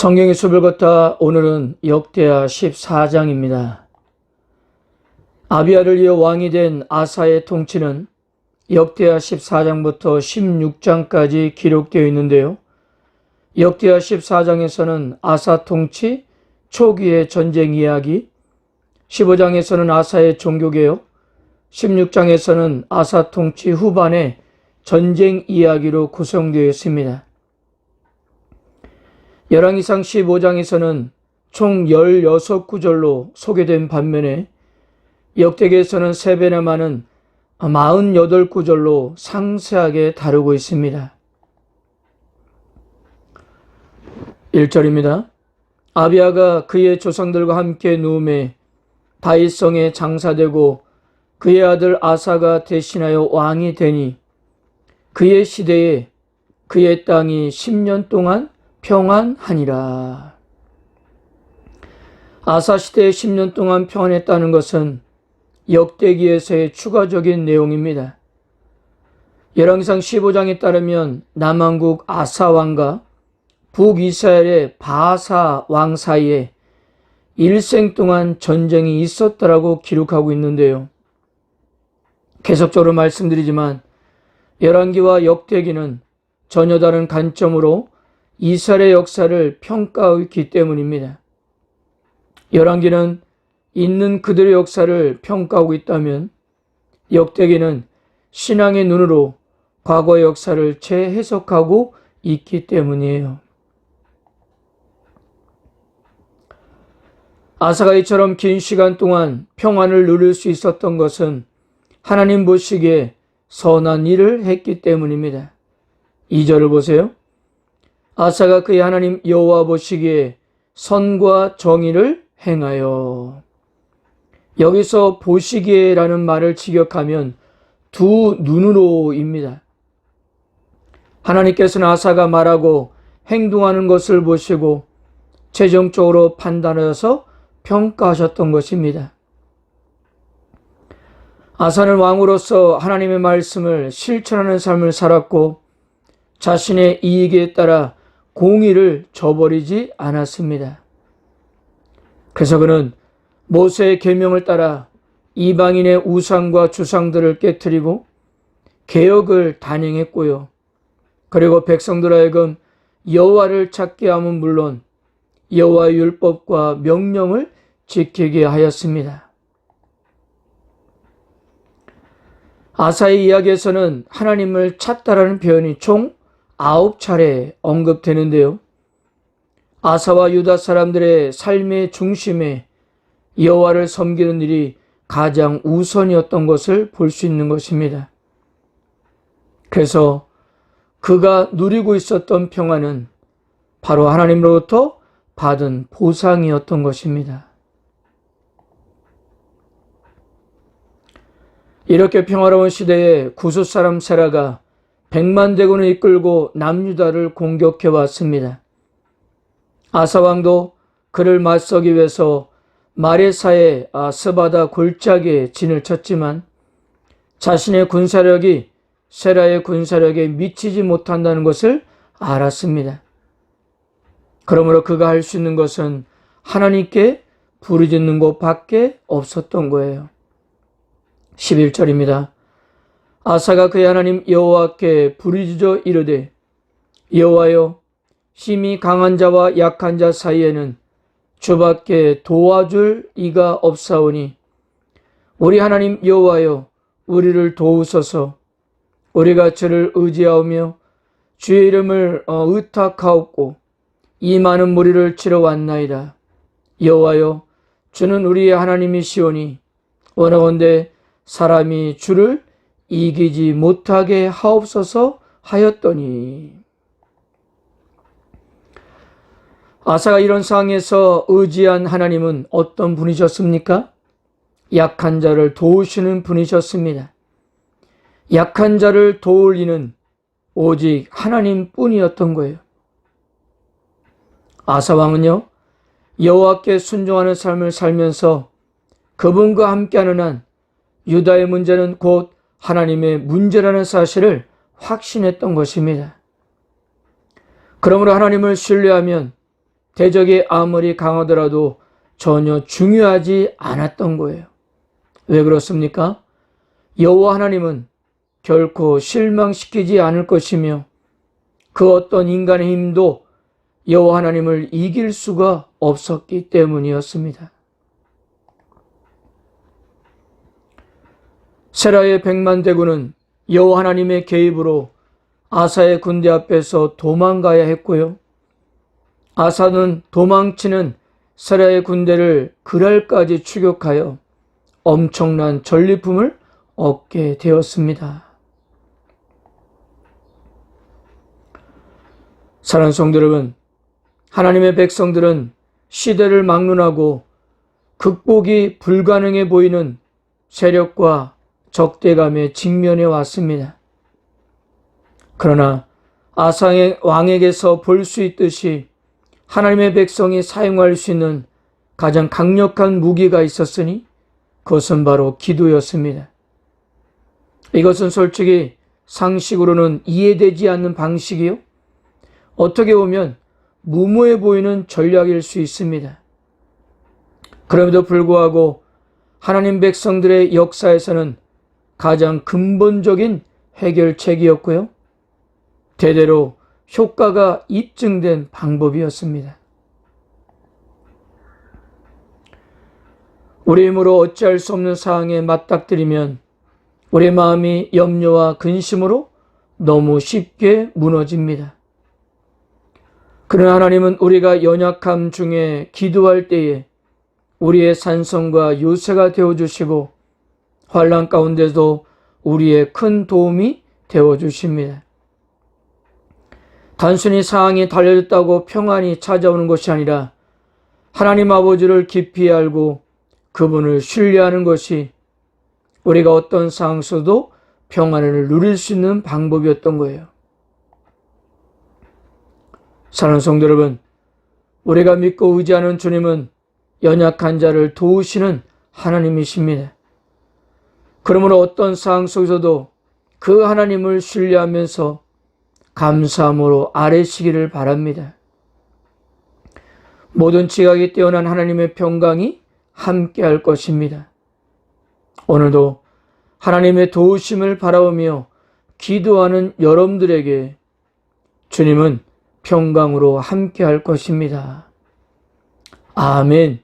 성경의 숲을 걷다 오늘은 역대하 14장입니다. 아비아를 이어 왕이 된 아사의 통치는 역대하 14장부터 16장까지 기록되어 있는데요. 역대하 14장에서는 아사 통치 초기의 전쟁 이야기, 15장에서는 아사의 종교개혁, 16장에서는 아사 통치 후반의 전쟁 이야기로 구성되어 있습니다. 열왕기상 15장에서는 총 16구절로 소개된 반면에 역대기에서는 3배나 많은 48구절로 상세하게 다루고 있습니다. 1절입니다. 아비아가 그의 조상들과 함께 누움에 다윗성에 장사되고 그의 아들 아사가 대신하여 왕이 되니 그의 시대에 그의 땅이 10년 동안 평안하니라. 아사 시대에 10년 동안 평안했다는 것은 역대기에서의 추가적인 내용입니다. 열왕기상 15장에 따르면 남한국 아사 왕과 북이스라엘의 바사 왕 사이에 일생 동안 전쟁이 있었다라고 기록하고 있는데요. 계속적으로 말씀드리지만 열왕기와 역대기는 전혀 다른 관점으로 이스라엘의 역사를 평가하기 때문입니다. 열왕기는 있는 그들의 역사를 평가하고 있다면 역대기는 신앙의 눈으로 과거의 역사를 재해석하고 있기 때문이에요. 아사가 이처럼 긴 시간 동안 평안을 누릴 수 있었던 것은 하나님 보시기에 선한 일을 했기 때문입니다. 2절을 보세요. 아사가 그의 하나님 여호와 보시기에 선과 정의를 행하여 여기서 보시기에라는 말을 직역하면 두 눈으로입니다. 하나님께서는 아사가 말하고 행동하는 것을 보시고 최종적으로 판단하셔서 평가하셨던 것입니다. 아사는 왕으로서 하나님의 말씀을 실천하는 삶을 살았고 자신의 이익에 따라 공의를 저버리지 않았습니다. 그래서 그는 모세의 계명을 따라 이방인의 우상과 주상들을 깨뜨리고 개혁을 단행했고요. 그리고 백성들 하여금 여호와를 찾게 함은 물론 여호와의 율법과 명령을 지키게 하였습니다. 아사의 이야기에서는 하나님을 찾다라는 표현이 총 아홉 차례 언급되는데요. 아사와 유다 사람들의 삶의 중심에 여호와를 섬기는 일이 가장 우선이었던 것을 볼 수 있는 것입니다. 그래서 그가 누리고 있었던 평화는 바로 하나님으로부터 받은 보상이었던 것입니다. 이렇게 평화로운 시대에 구수 사람 세라가 백만 대군을 이끌고 남유다를 공격해 왔습니다. 아사왕도 그를 맞서기 위해서 마레사의 아, 스바다 골짜기에 진을 쳤지만 자신의 군사력이 세라의 군사력에 미치지 못한다는 것을 알았습니다. 그러므로 그가 할 수 있는 것은 하나님께 부르짖는 것밖에 없었던 거예요. 11절입니다. 아사가 그의 하나님 여호와께 부르짖어 이르되 여호와여 심히 강한 자와 약한 자 사이에는 주밖에 도와줄 이가 없사오니 우리 하나님 여호와여 우리를 도우소서. 우리가 주를 의지하오며 주의 이름을 어, 의탁하옵고 이 많은 무리를 치러 왔나이다. 여호와여 주는 우리의 하나님이시오니 원하건대 사람이 주를 이기지 못하게 하옵소서 하였더니 아사가 이런 상황에서 의지한 하나님은 어떤 분이셨습니까? 약한 자를 도우시는 분이셨습니다. 약한 자를 도울 이는 오직 하나님 뿐이었던 거예요. 아사 왕은요, 여호와께 순종하는 삶을 살면서 그분과 함께하는 한 유다의 문제는 곧 하나님의 문제라는 사실을 확신했던 것입니다. 그러므로 하나님을 신뢰하면 대적이 아무리 강하더라도 전혀 중요하지 않았던 거예요. 왜 그렇습니까? 여호와 하나님은 결코 실망시키지 않을 것이며 그 어떤 인간의 힘도 여호와 하나님을 이길 수가 없었기 때문이었습니다. 세라의 백만 대군은 여호와 하나님의 개입으로 아사의 군대 앞에서 도망가야 했고요. 아사는 도망치는 세라의 군대를 그랄까지 추격하여 엄청난 전리품을 얻게 되었습니다. 사랑하는 성도 여러분, 하나님의 백성들은 시대를 막론하고 극복이 불가능해 보이는 세력과 적대감에 직면해 왔습니다. 그러나 아상의 왕에게서 볼 수 있듯이 하나님의 백성이 사용할 수 있는 가장 강력한 무기가 있었으니 그것은 바로 기도였습니다. 이것은 솔직히 상식으로는 이해되지 않는 방식이요. 어떻게 보면 무모해 보이는 전략일 수 있습니다. 그럼에도 불구하고 하나님 백성들의 역사에서는 가장 근본적인 해결책이었고요. 대대로 효과가 입증된 방법이었습니다. 우리 힘으로 어찌할 수 없는 사항에 맞닥뜨리면 우리 마음이 염려와 근심으로 너무 쉽게 무너집니다. 그러나 하나님은 우리가 연약함 중에 기도할 때에 우리의 산성과 요새가 되어주시고 환란 가운데도 우리의 큰 도움이 되어 주십니다. 단순히 상황이 달려졌다고 평안이 찾아오는 것이 아니라 하나님 아버지를 깊이 알고 그분을 신뢰하는 것이 우리가 어떤 상황 속도 평안을 누릴 수 있는 방법이었던 거예요. 사랑하는 성도 여러분, 우리가 믿고 의지하는 주님은 연약한 자를 도우시는 하나님이십니다. 그러므로 어떤 상황 속에서도 그 하나님을 신뢰하면서 감사함으로 아뢰시기를 바랍니다. 모든 지각이 뛰어난 하나님의 평강이 함께 할 것입니다. 오늘도 하나님의 도우심을 바라보며 기도하는 여러분들에게 주님은 평강으로 함께 할 것입니다. 아멘.